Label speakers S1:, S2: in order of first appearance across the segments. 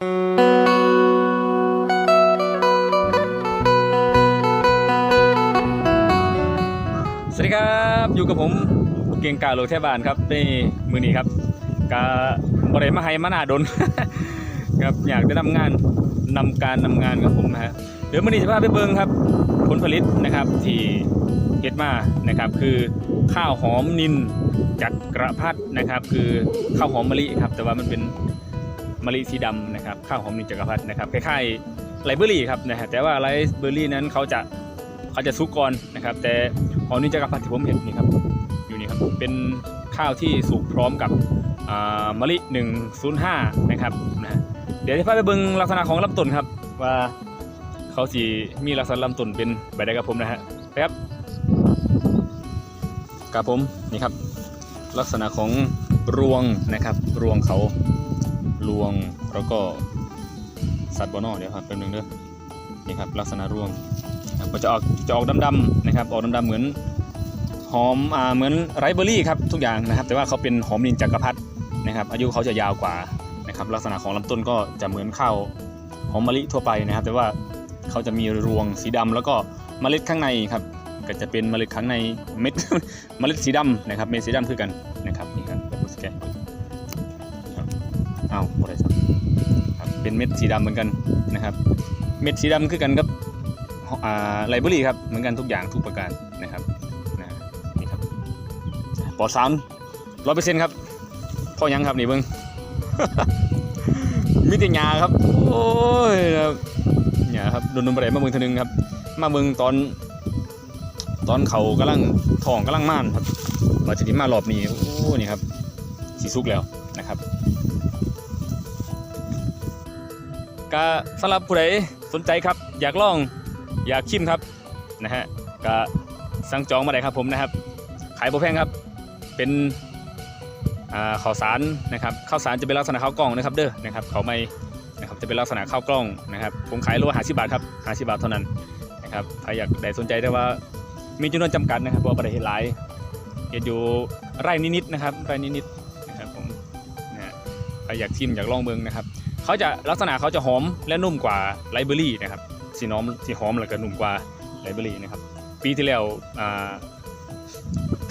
S1: สวัสดีครับอยู่กับผมเก่งกาโลเทบานครับในมือนี้ครับกาบริมาให้มานาดนครับอยากจะนำงานนำการนำงานกับผมนะฮะเดี๋ยวมือนี้จะพาไปเบิ้งครับ ผลผลิตนะครับที่เฮ็ดมานะครับคือข้าวหอมนินจากกระพัดนะครับ คือข้าวหอมมะลิครับแต่ว่ามันเป็น มะลิสีดำนะครับข้าวหอมนินจักรพัดนะครับคล้ายๆไรเบอรี่ครับนะฮะแต่ว่าไรเบอรี่นั้นเขาจะเขาจะซุกก่อนนะครับ แต่หอมนินจักรพรรดิที่ผมเห็นนี่ครับอยู่นี่ครับเป็นข้าวที่สุกพร้อมกับมะลิ105นะครับนะเดี๋ยวจะพาไปเบิ่งลักษณะของลำต้นครับว่าเขาสีมีลักษณะลำต้นเป็นแบบใดกับผมนะฮะไปครับกับผมนี่ครับลักษณะของรวงนะครับรวงเขา รวงแล้วก็สัตว์บอนอเดี๋ยวครับแป๊บนึงเด้อนี่ครับลักษณะรวงก็จะออกจะออกดำๆนะครับออกดำๆเหมือนหอมอ่าเหมือนไรเบอรี่ครับทุกอย่างนะครับ แต่ว่าเขาเป็นหอมนินจักรพรรดินะครับ อายุเขาจะยาวกว่านะครับ ลักษณะของลำต้นก็จะเหมือนข้าวหอมมะลิทั่วไปนะครับ แต่ว่าเขาจะมีรวงสีดำแล้วก็เมล็ดข้างในครับก็จะเป็นเมล็ดข้างในเม็ดเมล็ดสีดำนะครับเม็ดสีดำคือกันนะครับนี่ครับแบบสแกนครับ เม็ดสีดำเหมือนกันนะครับ เม็ดสีดำคือกันครับอ่าไลบรารีครับเหมือนกันทุกอย่างทุกประการนะครับนี่ครับปลอดสารร้อยเปอร์เซ็นต์ครับพ่อยังครับนี่เบิ้งมิติยาครับ โอ้ยครับหยครับโดนนมอะไรมาเบิ้งทอนึงครับ มาเบิ้งตอนตอนเขากำลังทองกำลังม่านครับมาจะที่มารอบนี้โอ้นี่ครับสีสุกแล้วนะครับ ก็สำหรับผู้ใดสนใจครับ อยากลองอยากชิมครับนะฮะก็สั่งจองมาได้ครับผมนะครับ ขายโบแพงครับ เป็นอ่าข้าวสารนะครับข้าวสารจะเป็นลักษณะข้าวกล้องนะครับเด้อนะครับเขาไม่นะครับจะเป็นลักษณะข้าวกล้องนะครับผมขายโลห้าสิบบาทครับห้าสิบบาทเท่านั้นนะครับใครอยากได้สนใจได้ว่ามีจำนวนจำกัดนะครับเพราะว่าประเทศหลายเห็นอยู่ไร่นิดๆนะครับไร่นิดๆนะครับผมนะฮะใครอยากชิมอยากลองเบิ่งนะครับ เขาจะลักษณะเขาจะหอมและนุ่มกว่าไลเบอรี่นะครับสีน้อมสีหอมแล้วก็นุ่มกว่าไลเบอรี่นะครับ ปีที่แล้ว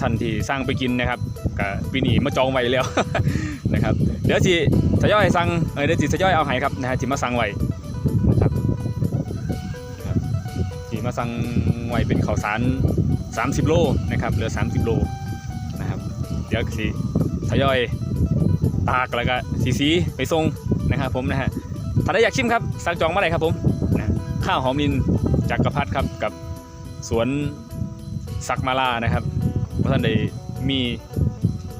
S1: ท่านที่สร้างไปกินนะครับกับปีนี้มาจองไว้แล้วนะครับ เดี๋ยวสิทยอยสั่งเออเดี๋ยวสิทยอยเอาให้ครับนะฮะที่มาสั่งไว้นะครับนะครับที่มาสั่งไว้เป็นข้าวสาร 30 โลนะครับเหลือ 30 โลนะครับ เดี๋ยวสิทยอย ตากแล้วก็สีสีไปส่งนะครับผมนะฮะถ้าได้อยากชิมครับสั่งจองมาได้ครับผมข้าวหอมนินจักรพัดครับกับสวนสักมาลานะครับเพราะท่านได้มี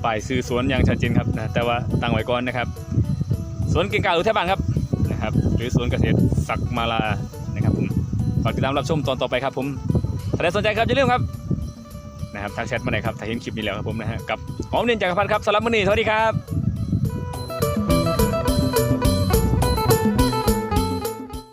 S1: ป้ายซื้อสวนอย่างชัดเจนครับนะแต่ว่าตั้งไว้ก่อนนะครับสวนเก่งกาหรือแทบางครับนะครับ หรือสวนเกษตรสักมาลานะครับผมฝากติดตามรับชมตอนต่อไปครับผมถ้าได้สนใจครับอย่าลืมครับนะครับทางแชทมาหนอยครับถ้าเห็นคลิปนี้แล้วครับผมนะฮะกับหอมนินจักรพัดครับสำหรับมื้อนี้สวัสดีครับ